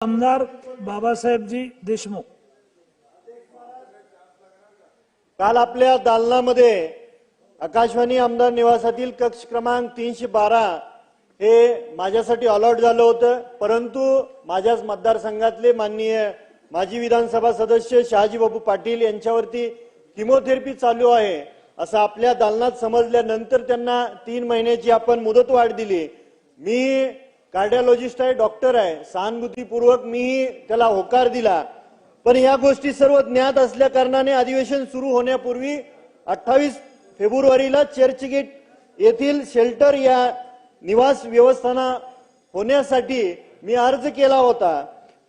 आमदार बाबासाहेबजी देशमुख. काल आपल्या दालनामध्ये आकाशवाणी आमदार निवासातील कक्ष क्रमांक तीनशे बारा हे माझ्यासाठी अलॉट झालं होतं. परंतु माझ्याच मतदारसंघातले माननीय माजी विधानसभा सदस्य शहाजी बाबू पाटील यांच्यावरती किमोथेरपी चालू आहे असं आपल्या दालनात समजल्यानंतर त्यांना तीन महिन्याची आपण मुदतवाढ दिली. मी कार्डिओलॉजिस्ट आहे डॉक्टर आहे. सहानुभूतीपूर्वक मीही त्याला होकार दिला. पण या गोष्टी सर्व ज्ञात असल्या कारणाने अधिवेशन सुरू होण्यापूर्वी अठ्ठावीस फेब्रुवारीला चर्चगेट येथील शेल्टर या निवास व्यवस्थाना होण्यासाठी मी अर्ज केला होता.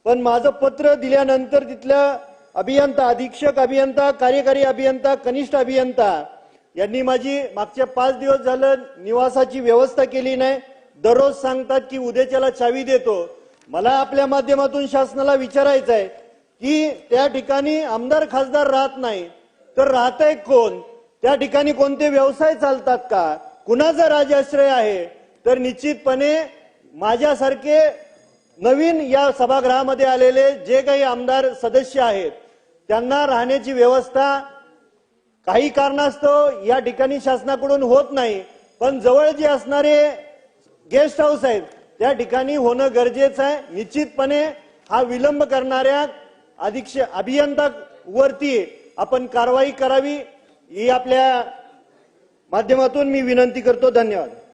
पण माझं पत्र दिल्यानंतर तिथल्या अभियंता अधीक्षक अभियंता कार्यकारी अभियंता कनिष्ठ अभियंता यांनी माझी मागच्या पाच दिवस झालं निवासाची व्यवस्था केली नाही. दररोज सांगतात की उद्याच्याला चावी देतो. मला आपल्या माध्यमातून शासनाला विचारायचं आहे की त्या ठिकाणी आमदार खासदार राहत नाही तर राहत आहे कोण? त्या ठिकाणी कोणते व्यवसाय चालतात का? कुणाचा राजाश्रय आहे? तर निश्चितपणे माझ्यासारखे नवीन या सभागृहामध्ये आलेले जे काही आमदार सदस्य आहेत त्यांना राहण्याची व्यवस्था काही कारणास्तव या ठिकाणी शासनाकडून होत नाही. पण जवळ जे असणारे गेस्ट हाऊस आहेत त्या ठिकाणी होणं गरजेचं आहे. निश्चितपणे हा विलंब करणाऱ्या अधीक्षक अभियंता वरती आपण कारवाई करावी ही आपल्या माध्यमातून मी विनंती करतो. धन्यवाद.